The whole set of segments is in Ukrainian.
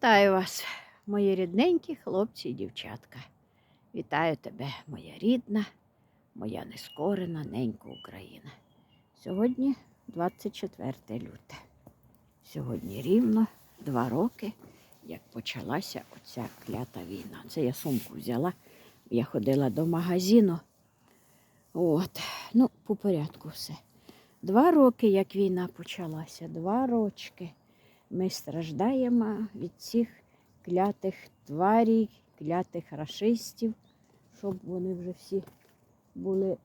Вітаю вас, мої рідненькі хлопці і дівчатка. Вітаю тебе, моя рідна, моя нескорена ненька Україна. Сьогодні 24 люте. Сьогодні рівно два роки, як почалася оця клята війна. Це я сумку взяла. Я ходила до магазину. От, ну, по порядку все. Два роки, як війна почалася, два рочки. Ми страждаємо від цих клятих тварій, клятих рашистів, щоб вони вже всі були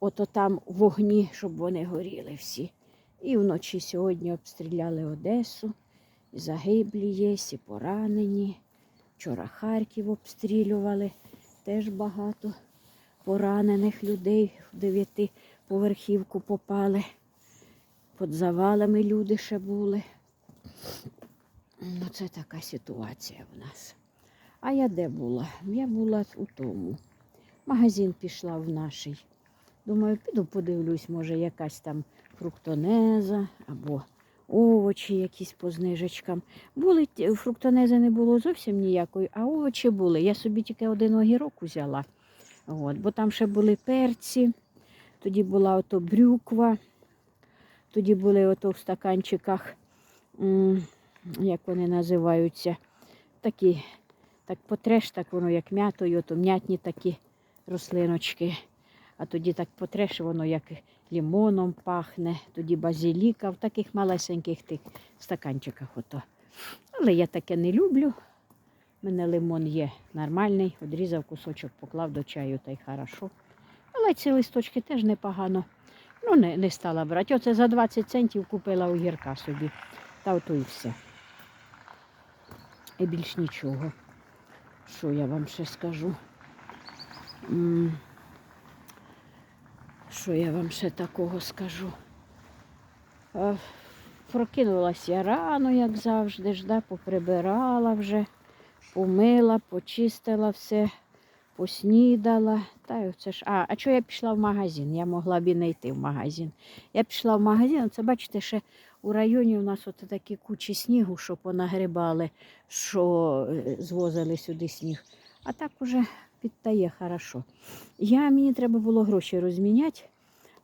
ото там вогні, щоб вони горіли всі. І вночі сьогодні обстріляли Одесу, і загиблі є, і поранені. Вчора Харків обстрілювали, теж багато поранених людей в дев'ятиповерхівку попали. Під завалами люди ще були. Ну, це така ситуація в нас. А я де була? Я була у тому. Магазин пішла в нашій. Думаю, піду подивлюсь, може, якась там фруктонеза або овочі якісь по знижечкам. Були фруктонези не було зовсім ніякої, а овочі були. Я собі тільки один огірок узяла. От, бо там ще були перці, тоді була ото брюква. Тоді були ото в стаканчиках, як вони називаються, такі, так потреш, так воно як м'ятою, то м'ятні такі рослиночки. А тоді так потреш, воно як лімоном пахне, тоді базиліка в таких малесеньких тих стаканчиках. ото. Але я таке не люблю. У мене лимон є нормальний, одрізав кусочок, поклав до чаю та й хорошо. Але ці листочки теж непогано. Ну, не, не стала брати. Оце за 20 центів купила огірка собі. Та ото і все. І більш нічого. Що я вам ще скажу? Що я вам ще такого скажу? Прокинулася я рано, як завжди, ж, да, поприбирала вже, помила, почистила все, поснідала. Та й оце ж. А, а чого я пішла в магазин? Я могла б і не йти в магазин. Я пішла в магазин, це бачите, ще у районі у нас от такі кучі снігу, що понагрібали, що е, звозили сюди сніг. А так уже підтає хорошо. Я, мені треба було гроші розміняти,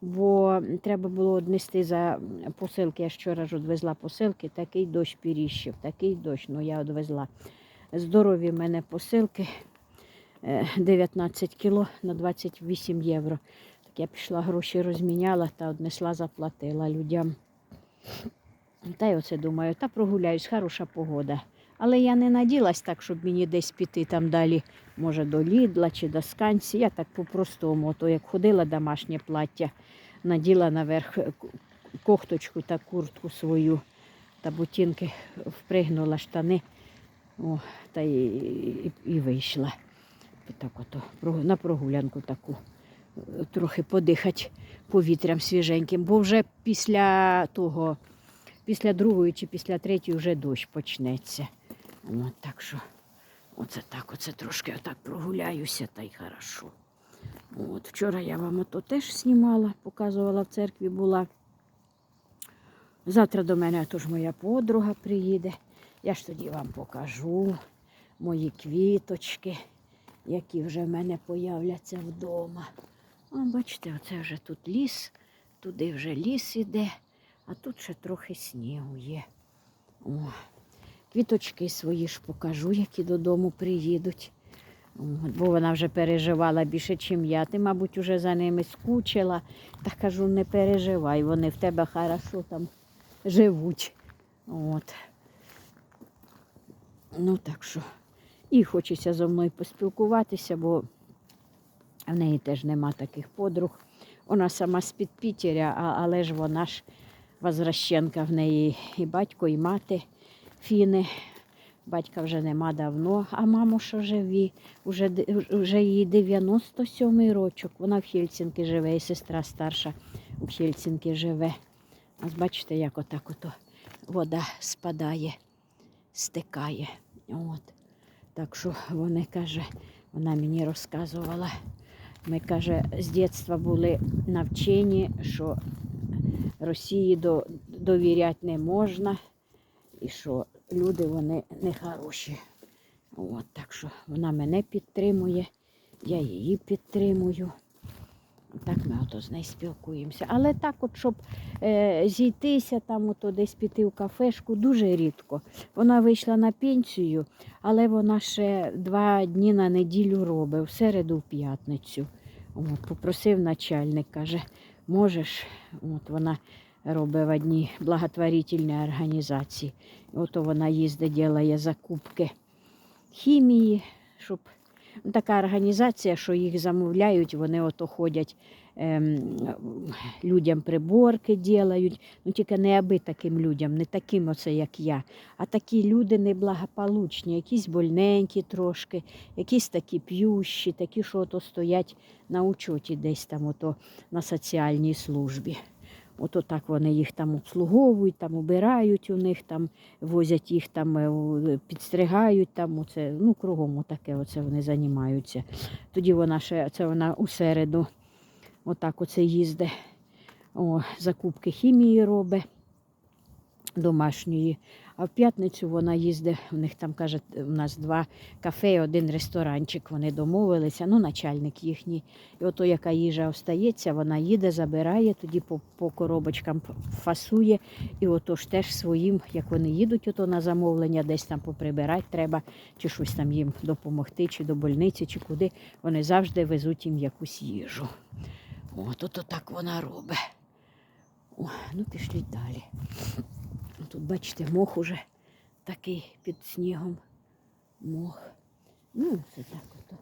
бо треба було однести за посилки. Я вчора ж одвезла посилки, такий дощ піріщив, такий дощ, ну я одвезла. Здорові в мене посилки. Е, 19 кіло на 28 євро. Так я пішла, гроші розміняла та однесла, заплатила людям. Та й оце думаю, та прогуляюсь, хороша погода. Але я не наділась так, щоб мені десь піти там далі, може, до Лідла чи до Сканці. Я так по-простому, то як ходила домашнє плаття, наділа наверх е, к- кофточку та куртку свою, та ботинки впригнула штани. О, та і, і, і вийшла. Так ото, на прогулянку таку. е, Трохи подихати повітрям свіженьким, бо вже після того, після другої чи після третьої вже дощ почнеться. От, так що оце так, оце трошки отак прогуляюся, та й хорошо. От, вчора я вам ото теж знімала, показувала в церкві була. Завтра до мене тож моя подруга приїде. Я ж тоді вам покажу мої квіточки, які вже в мене появляться вдома. О, бачите, оце вже тут ліс, туди вже ліс іде, а тут ще трохи снігу є. О, квіточки свої ж покажу, які додому приїдуть. Бо вона вже переживала більше, ніж я. Ти, мабуть, вже за ними скучила. Та кажу, не переживай, вони в тебе хорошо там живуть. От. Ну так що. І хочеться зо мною поспілкуватися, бо в неї теж нема таких подруг. Вона сама з-під Пітеря, але ж вона ж возвращенка в неї і батько, і мати фіни. Батька вже нема давно, а мамо, що живі, уже, вже їй 97-й рочок. Вона в Хельсінки живе, і сестра старша у Хельсінки живе. Ось бачите, як отак ото вода спадає, стикає. От. Так що вони каже, вона мені розказувала. Ми каже, з дитинства були навчені, що Росії до, довіряти не можна. і що люди вони нехороші. От, так що вона мене підтримує, я її підтримую. Так ми ото з нею спілкуємося. Але так, от, щоб е, зійтися, там ото десь піти в кафешку, дуже рідко. Вона вийшла на пенсію, але вона ще два дні на неділю робить, в середу, в п'ятницю. От, попросив начальник, каже, можеш, от вона робить в одній благотворительній організації. Ото вона їздить, робить закупки хімії, щоб така організація, що їх замовляють, вони ото ходять ем, людям приборки ділають. Ну тільки не аби таким людям, не таким оце, як я, а такі люди неблагополучні, якісь больненькі трошки, якісь такі п'ющі, такі, що ото стоять на учоті десь там ото на соціальній службі. Ото так вони їх там обслуговують, там убирають у них, там возять їх там, е, підстригають там, оце, ну, кругом таке оце вони займаються. Тоді вона ще, це вона у середу, отак оце їздить, о, закупки хімії робить домашньої. А в п'ятницю вона їздить, у них там каже, у нас два кафе, один ресторанчик. Вони домовилися, ну, начальник їхній. І ото яка їжа остається, вона їде, забирає, тоді по, по коробочкам фасує. І ото ж теж своїм, як вони їдуть ото на замовлення, десь там поприбирати треба, чи щось там їм допомогти, чи до больниці, чи куди. Вони завжди везуть їм якусь їжу. От ото так вона робить. О, ну пішліть далі. Тут, бачите, мох уже такий під снігом. Мох. Ну, це так ото.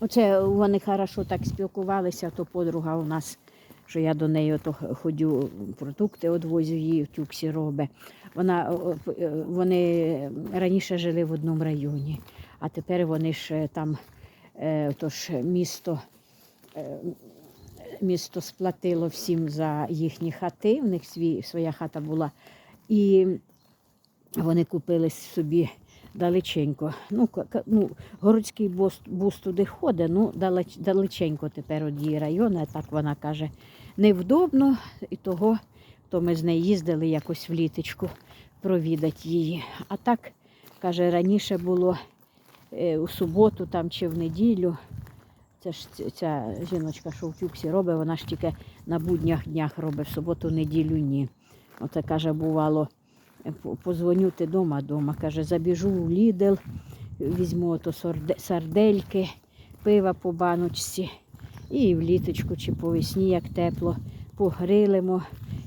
Оце вони хорошо так спілкувалися, то подруга у нас, що я до неї ото ходю, продукти одвозю її тюксі робить. Вона, е, вони раніше жили в одному районі, а тепер вони ж е, там, е, то ж місто, місто сплатило всім за їхні хати, в них свій, своя хата була. І вони купили собі далеченько. Ну, ну, городський бус, бус туди ходить, ну далеч, далеченько тепер від її району. Так вона каже, невдобно, і того то ми з нею їздили якось в літочку провідати її. А так, каже, раніше було е, у суботу там чи в неділю. Це ж ця жіночка, що в тюксі робить, вона ж тільки на буднях днях робить, в суботу, неділю ні. Оце каже, бувало, позвоню ти дома, дома. Каже, забіжу в Лідл, візьму ото сардельки, пива по баночці. І в літочку чи по весні, як тепло, погрилимо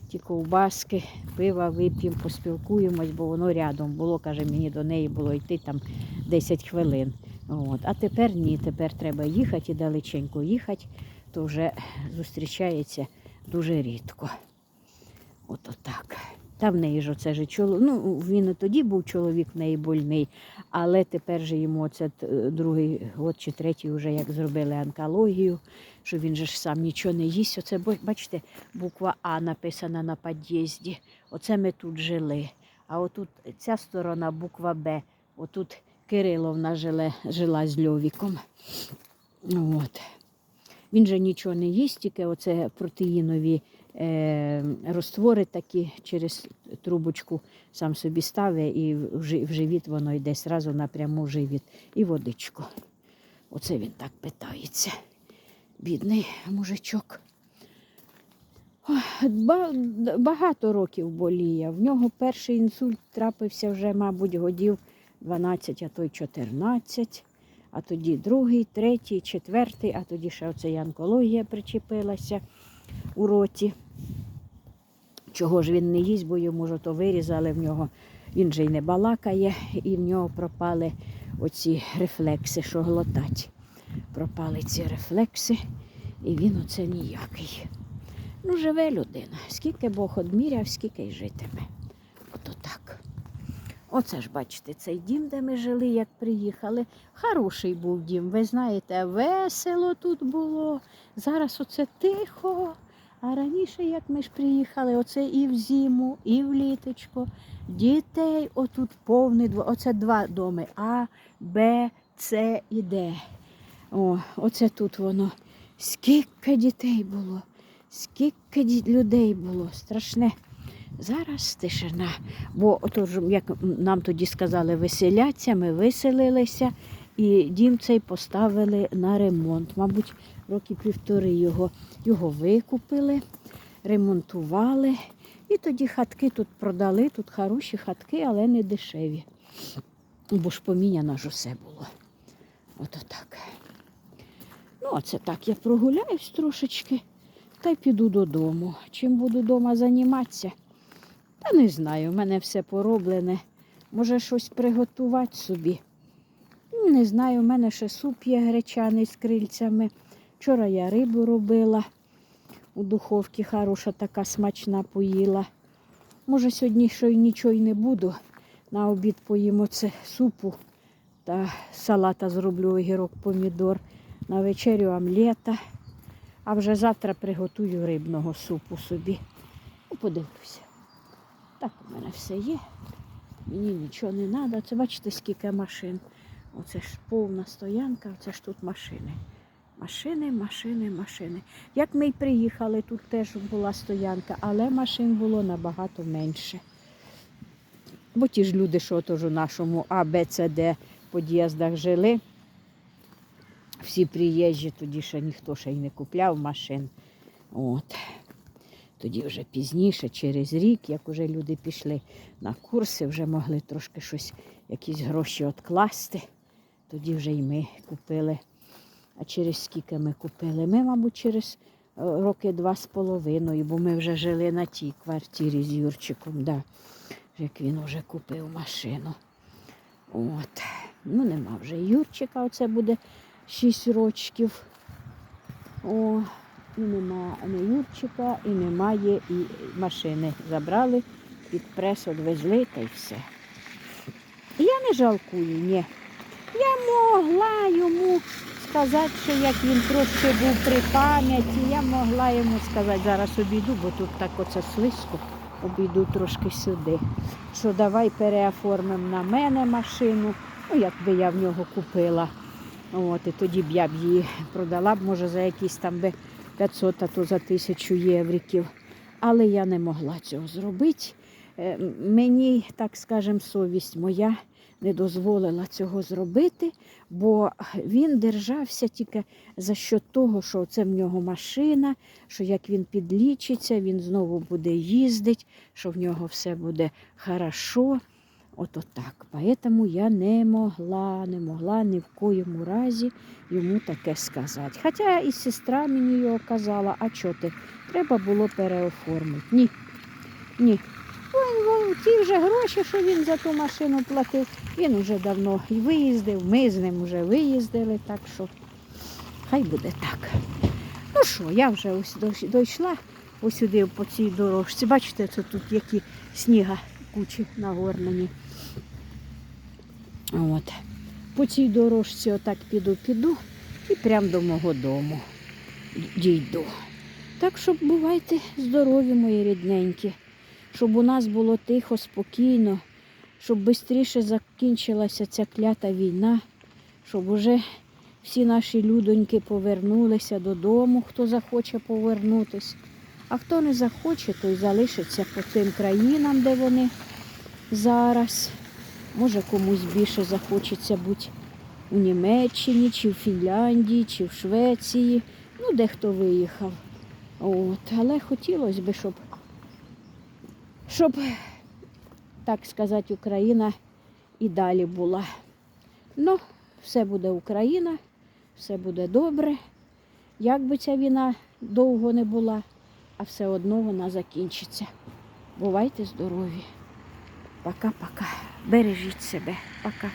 ті ковбаски, пива вип'ємо, поспілкуємось, бо воно рядом було, каже, мені до неї було йти там 10 хвилин. От. А тепер ні, тепер треба їхати і далеченько їхати, то вже зустрічається дуже рідко. Ото так. Та в неї ж оце ж чоловік. Ну, він і тоді був чоловік в неї больний, але тепер же йому оце другий год чи третій вже як зробили онкологію, що він же ж сам нічого не їсть. Оце бачите, буква А написана на під'їзді. Оце ми тут жили. А отут ця сторона буква Б. Отут Кириловна жила, жила з Льовіком. Ну, От. Він же нічого не їсть, тільки оце протеїнові е, розтвори такі через трубочку сам собі ставить і в живіт воно йде зразу напряму в живіт. І водичку. Оце він так питається. Бідний мужичок. Багато років боліє. В нього перший інсульт трапився вже, мабуть, годів 12, а то й 14, а тоді другий, третій, четвертий, а тоді ще оце і онкологія причепилася у роті. Чого ж він не їсть, бо йому ж то вирізали в нього. Він же й не балакає, і в нього пропали оці рефлекси, що глотать. Пропали ці рефлекси, і він оце ніякий. Ну, живе людина. Скільки Бог одміряв, скільки й житиме. Ото так. Оце ж бачите, цей дім, де ми жили, як приїхали. Хороший був дім. Ви знаєте, весело тут було. Зараз оце тихо. А раніше, як ми ж приїхали, оце і в зиму, і в літочко. Дітей отут повний двор. Оце два доми. А, Б, С і Д. О, оце тут воно. Скільки дітей було, скільки людей було. Страшне, Зараз тишина. Бо отож, як нам тоді сказали, виселяться, ми виселилися, і дім цей поставили на ремонт. Мабуть, роки півтори його, його викупили, ремонтували. І тоді хатки тут продали, тут хороші хатки, але не дешеві. Бо ж поміняно ж усе було. Ото так. Ну, а це так, я прогуляюсь трошечки та й піду додому. Чим буду вдома займатися? Та не знаю, в мене все пороблене. Може, щось приготувати собі. Не знаю, в мене ще суп є гречаний з крильцями. Вчора я рибу робила у духовці, хороша така смачна поїла. Може, сьогодні що й нічого й не буду. На обід поїмо це супу та салата зроблю огірок помідор. На вечерю омлета. А вже завтра приготую рибного супу собі. Ну, подивлюся. Так у мене все є. Мені нічого не треба. Це бачите, скільки машин. Оце ж повна стоянка, оце ж тут машини. Машини, машини, машини. Як ми й приїхали, тут теж була стоянка, але машин було набагато менше. Бо ті ж люди, що тож у нашому А, Б, С, Д під'їздах жили, всі приїжджі, тоді ще ніхто ще й не купляв машин. От. Тоді вже пізніше, через рік, як вже люди пішли на курси, вже могли трошки щось, якісь гроші відкласти. Тоді вже й ми купили. А через скільки ми купили? Ми, мабуть, через е, роки два з половиною, бо ми вже жили на тій квартирі з Юрчиком, да, як він вже купив машину. От. Ну, нема вже Юрчика, оце буде 6 рочків. О, і нема ні Юрчика, і немає, і машини забрали, під прес відвезли та й все. Я не жалкую, ні. Я могла йому сказати, що як він трошки був при пам'яті, я могла йому сказати, зараз обійду, бо тут так оце слизько, обійду трошки сюди. Що давай переоформимо на мене машину, ну якби я в нього купила. От, і тоді б я б її продала б, може, за якісь там би 500, а то за тисячу євриків. Але я не могла цього зробити. Е, Мені, так скажем, совість моя не дозволила цього зробити, бо він держався тільки за що того, що це в нього машина, що як він підлічиться, він знову буде їздити, що в нього все буде хорошо. Ото так. Поэтому я не могла, не могла ні в коєму разі йому таке сказати. Хоча і сестра мені його казала, а що ти? Треба було переоформити. Ні. Ні. Ой, ті вже гроші, що він за ту машину платив, він вже давно і виїздив, ми з ним вже виїздили, так що хай буде так. Ну що, я вже ось дійшла ось сюди по цій дорожці. Бачите, це тут які сніга кучі нагорнені. От. По цій дорожці отак піду, піду і прямо до мого дому дійду. Так що бувайте здорові, мої рідненькі, щоб у нас було тихо, спокійно, щоб швидше закінчилася ця клята війна, щоб уже всі наші людоньки повернулися додому, хто захоче повернутися. А хто не захоче, той залишиться по тим країнам, де вони зараз. Може комусь більше захочеться бути у Німеччині, чи в Фінляндії, чи в Швеції. Ну, дехто виїхав. От. Але хотілося б, щоб, щоб, так сказати, Україна і далі була. Ну, все буде Україна, все буде добре. Як би ця війна довго не була, а все одно вона закінчиться. Бувайте здорові. Пока-пока. Бережіть себе. Пока.